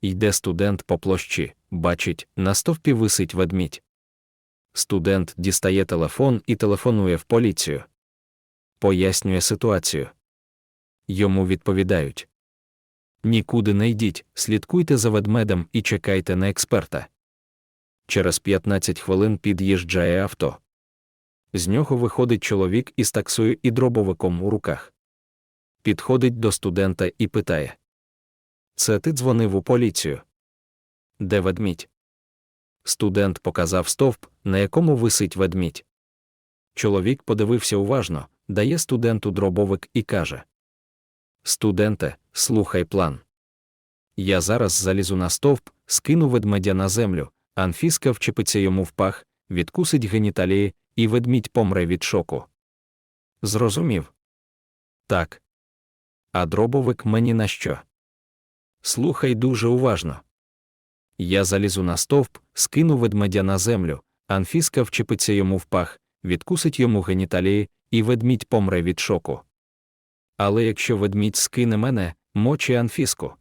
Йде студент по площі, бачить, на стовпі висить ведмідь. Студент дістає телефон і телефонує в поліцію. Пояснює ситуацію. Йому відповідають: Нікуди не йдіть, слідкуйте за ведмедем і чекайте на експерта. Через 15 хвилин під'їжджає авто. З нього виходить чоловік із таксою і дробовиком у руках. Підходить до студента і питає: Це ти дзвонив у поліцію? Де ведмідь? Студент показав стовп, на якому висить ведмідь. Чоловік подивився уважно, дає студенту дробовик і каже: Студенте, слухай план. Я зараз залізу на стовп, скину ведмедя на землю, Анфіска вчепиться йому в пах, відкусить геніталії, і ведмідь помре від шоку. Зрозумів? Так. А дробовик мені на що? Слухай дуже уважно. Я залізу на стовп, скину ведмедя на землю, Анфіска вчепиться йому в пах, відкусить йому геніталії, і ведмідь помре від шоку. Але якщо ведмідь скине мене, мочи Анфіску.